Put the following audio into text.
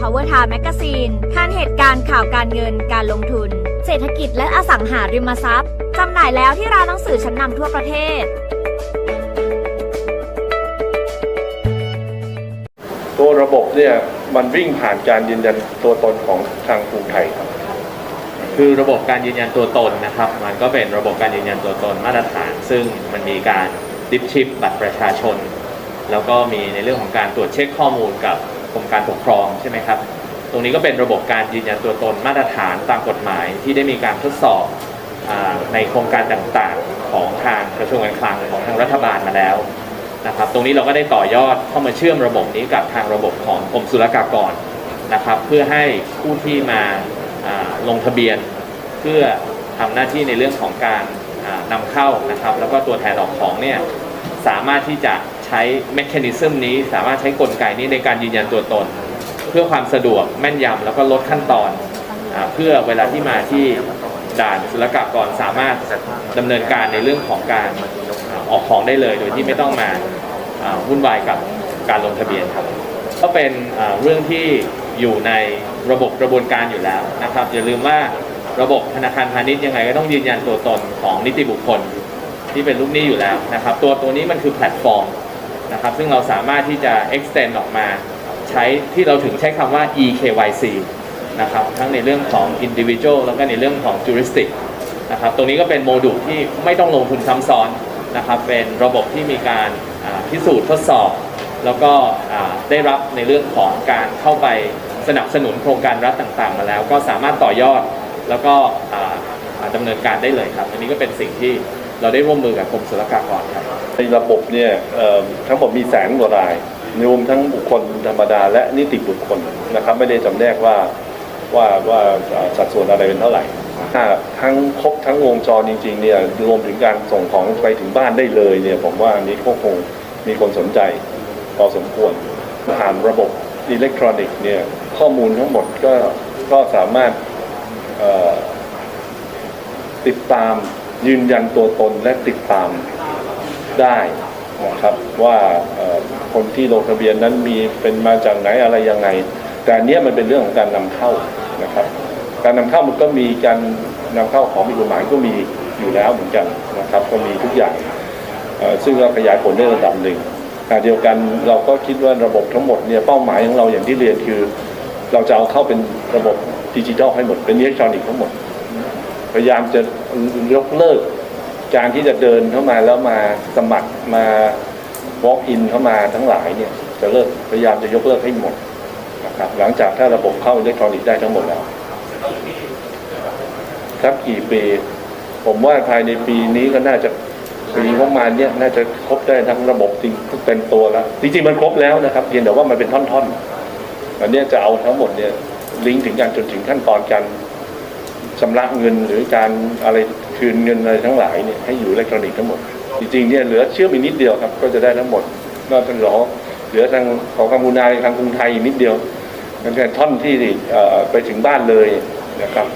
Power Time Magazine ทันเหตุการณ์ข่าวการเงินการลงทุน เศรษฐกิจและอสังหาริมทรัพย์จำหน่ายแล้วที่ร้านหนังสือชั้นนำทั่วประเทศ ตัวระบบเนี่ยมันวิ่งผ่านการยืนยันตัวตนของทางกรุงไทยครับ คือระบบการยืนยันตัวตนนะครับ มันก็เป็นระบบการยืนยันตัวตนมาตรฐาน ซึ่งมันมีการดิฟชิปบัตรประชาชน แล้วก็มีในเรื่องของการตรวจเช็คข้อมูลกับ กรมการปกครองใช่ไหมครับ ตรงนี้ก็เป็นระบบการยืนยันตัวตนมาตรฐานตามกฎหมายที่ได้มีการทดสอบอในโครงการต่างๆของทางกระทรวงการคลังของทางรัฐบาลมาแล้วนะครับ ตรงนี้เราก็ได้ต่อยอดเข้ามาเชื่อมระบบนี้กับทางระบบของกรมศุลกากรนะครับ เพื่อให้ผู้ที่มาลงทะเบียน เพื่อทำหน้าที่ในเรื่องของการอ่านำเข้านะครับ แล้วก็ตัวแทนออกของเนี่ยสามารถที่จะ ใช้เมคานิซึมนี้ สามารถใช้กลไกนี้ในการยืนยันตัวตน เพื่อความสะดวกแม่นยำแล้วก็ลดขั้นตอนอเพื่อเวลาที่มาที่ด่านศุลกากรสามารถดำเนินการในเรื่องของการออกของได้เลย โดยที่ไม่ต้องมาวุ่นวายกับการลงทะเบียนครับ ก็เป็นเรื่องที่อยู่ในระบบกระบวนการอยู่แล้วนะครับ อย่าลืมว่าระบบธนาคารพาณิชย์ยังไงก็ต้องยืนยันตัวตนของนิติบุคคล ที่เป็นลูกหนี้อยู่แล้วนะครับ ตัวตัวนี้มันคือแพลตฟอร์ม นะครับ ซึ่งเราสามารถที่จะ extend ออกมาใช้ที่เราถึงใช้คำว่า eKYC นะครับ ทั้งในเรื่องของ individual แล้วก็ในเรื่องของ juristic นะครับ ตรงนี้ก็เป็นโมดูลที่ไม่ต้องลงทุนซ้ำซ้อนนะครับ เป็นระบบที่มีการพิสูจน์ทดสอบ แล้วก็ได้รับในเรื่องของการเข้าไปสนับสนุนโครงการรัฐต่างๆ มาแล้ว ก็สามารถต่อยอดแล้วก็ดำเนินการได้เลยครับ อันนี้ก็เป็นสิ่งที่ เราได้ร่วมมือกับกรมศุลกากรครับในระบบเนี่ยทั้งหมดมีแสนกว่ารายรวมทั้งบุคคลธรรมดาและนิติบุคคลนะครับ ไม่ได้จำแนกว่าว่าว่าสัดส่วนอะไรเป็นเท่าไหร่ ถ้าทั้งครบทั้งวงจรจริงๆเนี่ยรวมถึงการส่งของไปถึงบ้านได้เลยเนี่ยผมว่าอันนี้ก็คงมีคนสนใจพอสมควรผ่านระบบอิเล็กทรอนิกส์เนี่ยข้อมูลทั้งหมดก็ก็สามารถติดตาม ยืนยันตัวตนและติดตามได้นะครับว่าคนที่ลงทะเบียนนั้นมีเป็นมาจากไหนอะไรยังไง แต่อันเนี้ยมันเป็นเรื่องของการนำเข้านะครับ การนำเข้ามันก็มีการนำเข้าของผิดกฎหมายก็มีอยู่แล้วเหมือนกันนะครับ ก็มีทุกอย่างซึ่งเราขยายผลได้ระดับหนึ่งขณะเดียวกันเราก็คิดว่าระบบทั้งหมดเนี่ยเป้าหมายของเราอย่างที่เรียนคือ เราจะเอาเข้าเป็นระบบดิจิทัลให้หมดเป็นอิเล็กทรอนิกส์ทั้งหมด พยายามจะยกเลิกการที่จะเดินเข้ามาแล้วมาสมัครมา walk in เข้ามาทั้งหลายเนี่ยจะเลิกพยายามจะยกเลิกให้หมดนะครับหลังจากถ้าระบบเข้าอิเล็กทรอนิกส์ได้ทั้งหมดแล้วครับกี่ปี ผมว่าภายในปีนี้ก็น่าจะปีงบประมาณเนี่ยน่าจะครบได้ทั้งระบบจริงเต็มตัวแล้วจริงๆมันครบแล้วนะครับเพียงแต่ว่ามันเป็นท่อนๆอันเนี้ยจะเอาทั้งหมดเนี่ยลิงก์ถึงการจนถึงขั้นตอนการ ชำระเงินหรือการอะไรคืนเงินอะไรทั้งหลายเนี่ยให้อยู่อิเล็กทรอนิกส์ทั้งหมด จริงๆเนี่ยเหลือเชื่อมอีกนิดเดียวครับ ก็จะได้ทั้งหมดนอกจากหลอเหลือทางของกัมพูชาทางกรุงไทยอีกนิดเดียวนั่นแค่ท่อนที่ไปถึงบ้านเลยนะครับ